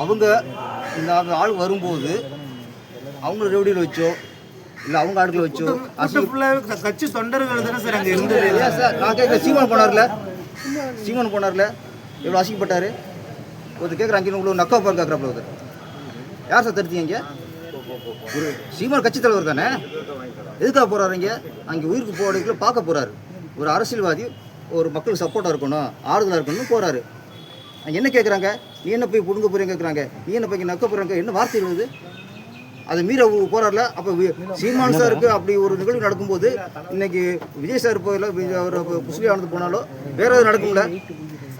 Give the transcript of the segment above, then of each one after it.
அவங்க இந்த ஆள் வரும்போது அவங்க ரெவடியில் வச்சோ இல்லை அவங்க ஆட்களை வச்சோ கூட்டம் ஃபுல்லாக கட்சி தொண்டர்கள் தானே சார் அங்கே இருந்தது? ஏன் சார். நான் கேட்க சீமான் போனார்ல? சீமான் போனார்ல? எவ்வளோ அசிங்கப்பட்டாரு? ஒருத்தர் கேட்குறாங்க இவ்வளோ நக்கா பார் கேட்குறாப்புல ஒருத்தர். யார் சார் தடுத்தீங்க ஒரு சீமான் கட்சி தலைவர் தானே? எதுக்காக போகிறாரு இங்கே? அங்கே உயிருக்கு போகிறதுக்குள்ள பார்க்க போகிறாரு ஒரு அரசியல்வாதி ஒரு மக்களுக்கு சப்போர்ட்டாக இருக்கணும் ஆறுதலாக இருக்கணும்னு போகிறாரு அங்கே என்ன கேட்குறாங்க நீ என்ன போய் புடுங்க போறீங்க கேட்குறாங்க நீ என்ன போய் நக்க போகிறாங்க என்ன வார்த்தை எழுது அதை மீற போறாருல அப்போ சீமான் சாருக்கு அப்படி ஒரு நிகழ்வு நடக்கும்போது இன்னைக்கு விஜய் சார் போயில அவர் முஸ்லீம் ஆனது போனாலோ வேற எதுவும் நடக்கும்ல?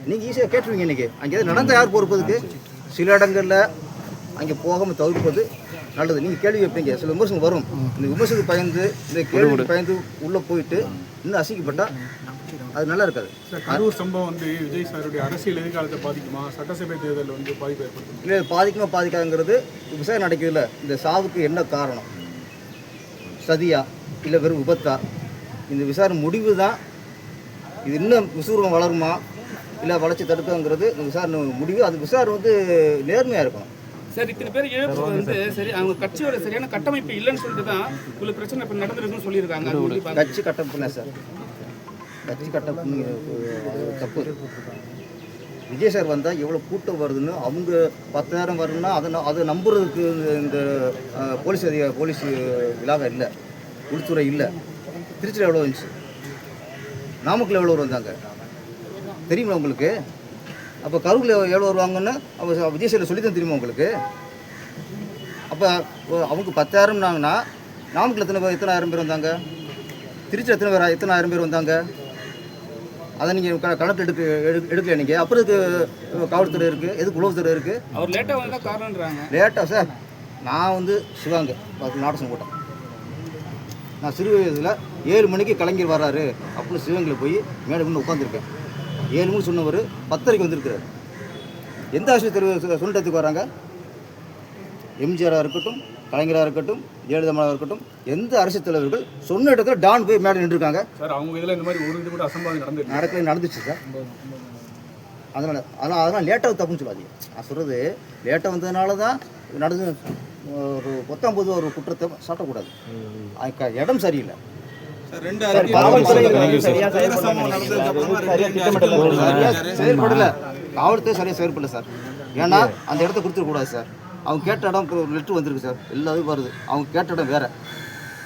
நீங்கள் ஈஸியாக கேட்டுருவீங்க இன்னைக்கு. அங்கே நடந்த யார் பொறுப்பதுக்கு சில இடங்களில் அங்கே போகாமல் தவிர்ப்பது நல்லது. நீங்கள் கேள்வி வைப்பீங்க சில விமர்சனம் வரும். இந்த விமர்சனத்துக்கு பயந்து இந்த கேள்விக்கு பயந்து உள்ளே போயிட்டு இன்னும் அசிங்கப்பட்டால் அது நல்லா இருக்காது. சார் கரூர் சம்பவம் வந்து விஜய் சாருடைய அரசியல் எதிர்காலத்தை பாதிக்குமா? சட்டசபை தேர்தலில் வந்து பாதிப்பு ஏற்படுத்தும்? இல்லை பாதிக்குமா பாதிக்காதுங்கிறது விவசாயம் நடக்குதுல்ல. இந்த சாவுக்கு என்ன காரணம்? சதியா? இல்லை வெறும் விபத்தா? இந்த விசாரணை முடிவு தான் இது இன்னும் விசூரம் வளருமா? இல்லை வளர்ச்சி தடுக்குங்கிறது இந்த விசாரணை முடிவு. அந்த விசாரணை வந்து நேர்மையாக இருக்கணும். சார் இத்தனை பேர் இழப்பு வந்து சரி. அவங்க கட்சியோட சரியான கட்டமைப்பு இல்லைன்னு சொல்லிட்டு தான் இவ்வளவு பிரச்சனை இப்போ நடந்திருக்குன்னு சொல்லியிருக்காங்க? கட்சி கட்டமைப்புனா சார்? கட்சி கட்ட தப்பு. விஜய் சார் வந்தால் எவ்வளோ கூட்டம் வருதுன்னு அவங்க பத்தாயிரம் வருதுன்னா அதை ந- அதை நம்புறதுக்கு இந்த- போலீஸ் அதிக போலீஸ் விழாவை இல்லை. உள்துறை இல்லை. திருச்சியில் எவ்வளோ வந்துச்சு நாமக்கல் எவ்வளோ வந்தாங்க? தெரியுமா உங்களுக்கு? அப்போ கருவில் எவ்வளோ வருவாங்கன்னு அப்போ விஜய் சார் சொல்லி தான் தெரியுமா உங்களுக்கு? அப்போ அவங்க பத்தாயிரம்னாங்கன்னா நாமக்கல் எத்தனை பேர் எத்தனை ஆயிரம் பேர் வந்தாங்க? திருச்சியில் எத்தனை பேர் எத்தனை ஆயிரம் பேர் வந்தாங்க? அதை நீங்கள் கணக்கு எடுக்க எடு- எடுக்கல நீங்கள் அப்புறம் இதுக்கு காவல்துறை இருக்குது எதுக்கு உளவுத்துறை இருக்குது அவர் லேட்டா வந்தா காரணம்ன்றாங்க லேட்டாக சார் நான் வந்து சிவாங்க நாடகம் போட்டேன். நான் சிறு வயதில் ஏழு மணிக்கு கலைஞர் வர்றாரு அப்படின்னு சிவகங்கையில் போய் மேடை முன்ன உட்காந்துருக்கேன் ஏழு மணி சொன்னவர் பத்தரைக்கு வந்திருக்கிறார். எந்த ஆஸ்பத்திரி சுண்டத்துக்கு வராங்க? எம்ஜிஆராக இருக்கட்டும் கலைஞராக இருக்கட்டும் ஜெயலலிதாமாவாக இருக்கட்டும் எந்த அரசியல் தலைவர்கள் சொன்ன இடத்துல டான் போய் மேடை நின்றுருக்காங்க. சார் அவங்க இதில் இந்த மாதிரி ஒரு இது கூட அசம்பாவிதம் நடந்துருக்கு. நடக்கவே நடந்துச்சு சார். அதனால் அதனால் அதெல்லாம் லேட்டாக தப்புன்னு சொல்லாதீங்க. நான் சொல்கிறது லேட்டாக வந்ததுனால தான் நடந்து ஒரு பத்தாம் பொது ஒரு குற்றத்தை சாட்டக்கூடாது. அதுக்கு இடம் சரியில்லை. காவல்துறை சரியா செயல்படல. காவல்துறை சரியாக செயல்படல சார். ஏன்னா அந்த இடத்த கொடுத்துடக்கூடாது சார். அவங்க கேட்ட இடம் இப்போ லெட்ரு வந்திருக்கு சார். எல்லாத்தையும் வருது. அவங்க கேட்ட இடம் வேற.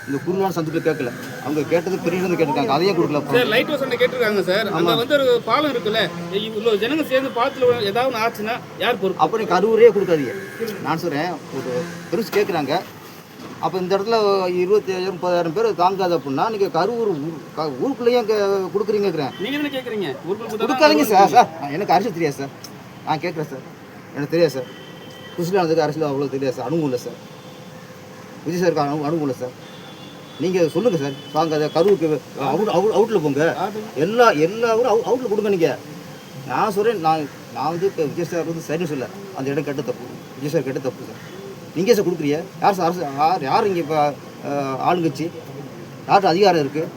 இந்த குருவான சந்துக்கு கேட்கல. அவங்க கேட்டது பெரிய இருந்து கேட்டிருக்காங்க. அதையே கொடுக்கல சார் லைட் ஹவுஸ் கேட்டிருக்காங்க சார். அங்க வந்து ஒரு பாலம் இருக்குல்ல. இவ்வளவு ஜனங்க சேர்ந்து பாலத்துல ஏதாவது ஆச்சுன்னா யார் பொறுப்பு? அப்போ நீங்கள் கரூரே கொடுக்காதீங்க. நான் சொல்கிறேன் ஒரு பெருசு கேட்குறாங்க அப்போ இந்த இடத்துல இருபத்தி ஐயாயிரம் முப்பதாயிரம் பேர் தாங்காது அப்படின்னா நீங்கள் கரூர் ஊருக்குள்ளேயே கொடுக்குறீங்கிறேன் நீங்க என்ன ஊருக்குள்ள கொடுக்காதீங்க சார். சார் எனக்கு அரசியல் தெரியாது சார். நான் கேட்குறேன் சார். எனக்கு தெரியாது சார். குசிலானதுக்கு அரசியல் அவ்வளோ தெரியாது சார். அனுபவம் இல்லை சார். விஜய் சாருக்கு அனு அனுபவம் இல்லை சார் நீங்கள் சொல்லுங்கள் சார். வாங்க அதை கரூருக்கு அவுட் அவுட் அவுட்டில் போங்க. எல்லா எல்லா ஊரும் அவுட் அவுட்டில் கொடுங்க நீங்கள் நான் சொல்கிறேன் நான் நான் வந்து இப்போ விஜய் சார் வந்து சரின்னு சொல்ல அந்த இடம் கெட்ட தப்பு. விஜய் சார் கெட்ட தப்பு சார். நீங்கள் சார் கொடுக்குறிய யார் சார் அரசு யார் யார் இங்கே இப்போ ஆளுங்கட்சி? யார்கிட்ட அதிகாரம் இருக்குது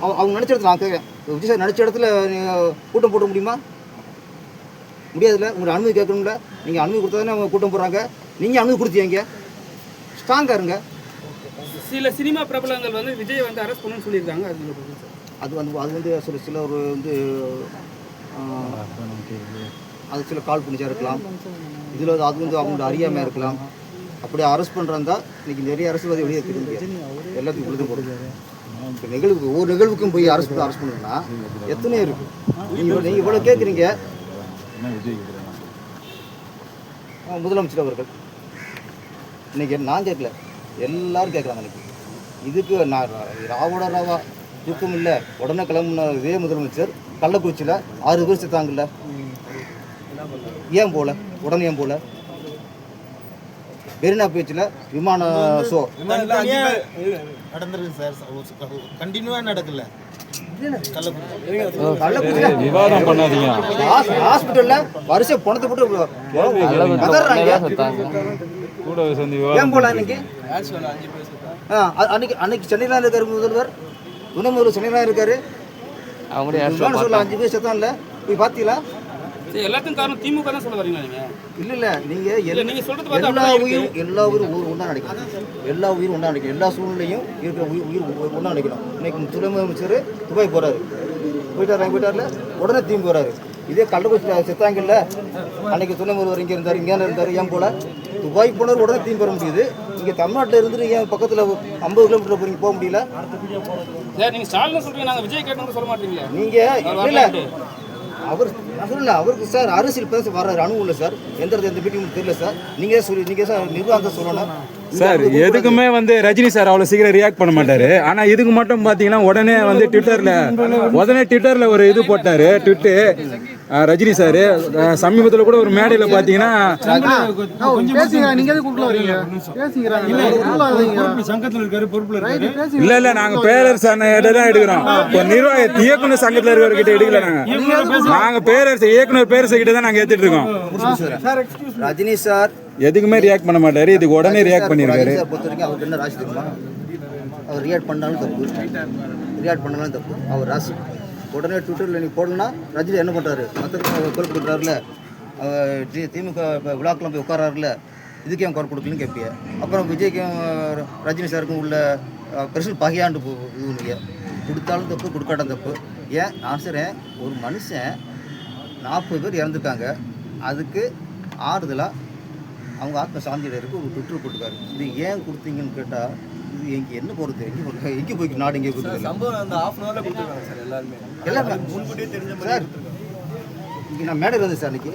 அவங்க அவங்க நினச்ச இடத்துல நான் கேட்குறேன் விஜய் சார் நினச்ச இடத்துல நீங்கள் கூட்டம் போட முடியுமா? முடியாதுல்ல. உங்களுக்கு அனுமதி கேட்கணும்ல. நீங்கள் அனுமதி கொடுத்தா தானே அவங்க கூட்டம் போடுறாங்க. நீங்கள் அனுமதி கொடுத்தீங்க ஸ்ட்ராங்காக இருங்க. சில சினிமா பிரபலங்கள் வந்து விஜய் வந்து அரெஸ்ட் பண்ணணும்னு சொல்லியிருக்காங்க. அது? அது வந்து அது வந்து சில சில ஒரு வந்து அது சில கால் பண்ணிச்சா இருக்கலாம். இதில் வந்து அது வந்து அவங்களோட அறியாமையாக இருக்கலாம். அப்படி அரெஸ்ட் பண்ணுறதா இன்னைக்கு நிறைய அரசியல்வாதி வெளியே தெரியுங்க எல்லாத்துக்கும் விழுது போடுது இப்போ நிகழ்வுக்கு ஒவ்வொரு நிகழ்வுக்கும் போய் அரசு பண்ண அரசு பண்ணுங்கன்னா எத்தனையோ இருக்கு. நீங்கள் நீங்கள் இவ்வளோ கேட்குறீங்க. முதலமைச்சர் அவர்கள். இன்னைக்கு நான் கேட்கல எல்லாரும் கேட்குறாங்க இன்னைக்கு. இதுக்கு நான் ராவோட ராவா தூக்கம் இல்லை. உடனே கிளம்புன இதே முதலமைச்சர். கள்ளக்குறிச்சியில் ஆறு பேர் செத்தாங்கல்ல ஏன் போல? உடனே ஏன் போல? மெரினா பீச்சில் விமான ஷோ. நடந்திருக்கு சார். கண்டினியூவா நடக்கல. விவாதம் பண்ணாதீங்க. ஹாஸ்பிட்டலில் வரிசை பணத்தை போட்டு கூட சேர்ந்து ஏன் போல இன்னைக்கு ஆ அ- அன்னைக்கு அன்னைக்கு சென்னையில் இருக்காரு முதல்வர். துணை முதல்வர் சென்னையில் இருக்காரு. ஷோவில் அஞ்சு பேர் செத்தான்ல. போய் பார்த்தீங்களா? எல்லாத்துக்கும் காரணம் திமுக தான் சொல்ல வரீங்களா நீங்க? இல்ல இல்ல. நீங்க இல்ல, எல்லா- நீங்க சொல்றது பார்த்தா எல்லா அப்படிதான் உயிரும் எல்லா உயிரும் ஒன்றா நினைக்கணும். எல்லா உயிரும் ஒன்றா நினைக்கணும். எல்லா சூழ்நிலையும் இருக்கிற உயிர் உயிர் ஒன்றா நினைக்கணும். இன்னைக்கு துணை முதலமைச்சர் துபாய் போறாரு. போயிட்டாரு போயிட்டார்ல? உடனே தீம்பு போறாரு. இதே கள்ளக்குறிச்சி செத்தாங்கல்ல? அன்னைக்கு துணை முதல்வர் இங்கே இருந்தார் இங்கே இருந்தார் ஏன் போல? துபாய் போனவர் உடனே பெற முடியுது. இங்கே தமிழ்நாட்டில் இருந்துட்டு ஏன் பக்கத்தில் ஐம்பது கிலோமீட்டர் போறீங்க போக முடியல? ஸ்டாலின் விஜய் கேட்டோம்னு சொல்ல மாட்டீங்களா. நீங்கள் இல்லை அவர் நான் சொல்லல அவருக்கு சார் அரசியல் பேச வர்றாரு. அனுபவம் இல்லை சார். எந்த இடத்துல எந்த மீட்டிங் தெரியல சார். நீங்கள் சொல்லி நீங்கள் சார் நிர்வாகம் சொல்லணும். சார் எதுக்குமே வந்து ரஜினி சார் அவ்வளோ சீக்கிரம் ரியாக்ட் பண்ண மாட்டாரு. ஆனா இதுக்கு மட்டும் பாத்தீங்கன்னா உடனே வந்து ட்விட்டர்ல உடனே ட்விட்டர்ல ஒரு இது போட்டாரு ட்விட்டு ரஜினி சார் சமீபத்தில் கூட ஒரு மேடையில பாத்தீங்கன்னா பேசுங்க நீங்க எதுக்கு குறுக்கல வரீங்க? பேசுங்கிறாங்க சங்கத்தில் இருக்காரு பொறுப்புல இருக்காரு. இல்ல இல்ல நாங்க பேரரசு தான் எடுக்கிறோம். இப்போ நிர்வாக இயக்குனர் சங்கத்துல இருக்கிறவர்கிட்ட எடுக்கல நாங்க நாங்க பேரரசு இயக்குனர் பேரரசு கிட்ட தான் நாங்க ஏத்துட்டு இருக்கோம். ரஜினி சார். எதுக்குமே ரியாக்ட் பண்ண மாட்டாரு. இதுக்கு உடனே ரியாக்ட் பண்ணிருக்காரு. அவர் ரியாக்ட் பண்ணாலும் தப்பு. ரியாக்ட் பண்ணாலும் தப்பு. அவர் ராசி. உடனே ட்விட்டரில் நீ போடணும்னா ரஜினி என்ன பண்ணுறாரு மற்ற குரல் கொடுக்குறாருல. திமுக இப்போ விழாக்கெல்லாம் போய் உட்காராருல இதுக்கு ஏன் குரல் கொடுக்கலன்னு கேட்பீங்க அப்புறம் விஜய்க்கும் ரஜினி சாருக்கும் உள்ள பெருசல் பகையாண்டு போ இதுங்க கொடுத்தாலும் தப்பு கொடுக்காட்டும் தப்பு. ஏன்? நான் சொல்கிறேன் ஒரு மனுஷன் நாற்பது பேர் இறந்துருக்காங்க. அதுக்கு ஆறுதலாக அவங்க ஆத்ம சாந்தியிடருக்கு ஒரு ட்விட்டர் போட்டுக்காரு இது ஏன் கொடுத்தீங்கன்னு கேட்டால் இது எங்கே என்ன போகிறது எங்கே போகிறது எங்கே போய் நாடு எங்கே போகிறது சம்பவம் அந்த ஹாஃப் அன் ஹவர்ல சார் எல்லாருமே. எல்லாமே முன்கூட்டியே தெரிஞ்ச சார் இங்கே நான் மேடையில் இருந்தேன் சார் அன்றைக்கி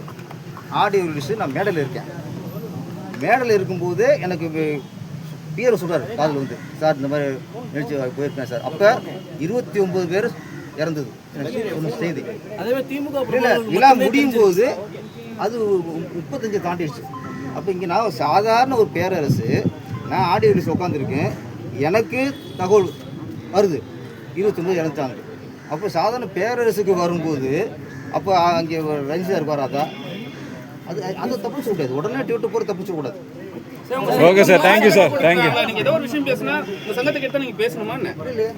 ஆடியோ ரிலீஸு நான் மேடையில் இருக்கேன். மேடையில் இருக்கும்போது எனக்கு பியர் சொல்கிறார் காதில் வந்து. சார் இந்த மாதிரி நிகழ்ச்சி போயிருக்கேன் சார். அப்போ இருபத்தி ஒம்பது பேர் இறந்தது. செய்தி. இல்லை விழா முடியும் போது அது முப்பத்தஞ்சு தாண்டிடுச்சு. அப்போ இங்கே நான் சாதாரண ஒரு பேரரசு நான் ஆடியோ ரிலீஸ் உட்காந்துருக்கேன் எனக்கு தகவல் வருது. இருபத்தொம்பது இறந்துட்டாங்க அப்போ சாதாரண பேரரசுக்கு வரும்போது அப்போ அங்கே ரஞ்சி சார் வராதா அது அந்த தப்பு சொல்லக்கூடாது. உடனே ட்விட்டர் போகிற தப்பு சொல்லக்கூடாது. சார், உங்க okay sir thank you sir thank you நீங்க ஏதோ ஒரு விஷயம் பேசினா இந்த சங்கத்தை கேட்டா நீங்க பேசணுமா என்ன?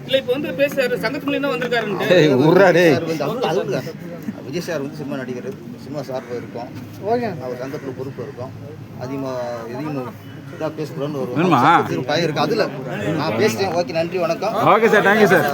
இல்ல இப்ப வந்து பேசுறாரு. சங்கத்துக்குள்ள தான் வந்திருக்காருன்ட்டு. உர்ரா டேய். சார் வந்து அவரு அது இல்ல. விஜய் சார் வந்து சினிமா நடிகர் சினிமா சார்பாக இருக்கும். ஓகே. அவர் சங்கத்தில் பொறுப்பு இருக்கும். அதிகமாக எதையும் இதாக பேசக்கூடாதுன்னு ஒரு வேணுமா? பயம் இருக்குது அதில் நான் பேசுகிறேன் ஓகே நன்றி வணக்கம். Okay sir. Thank you sir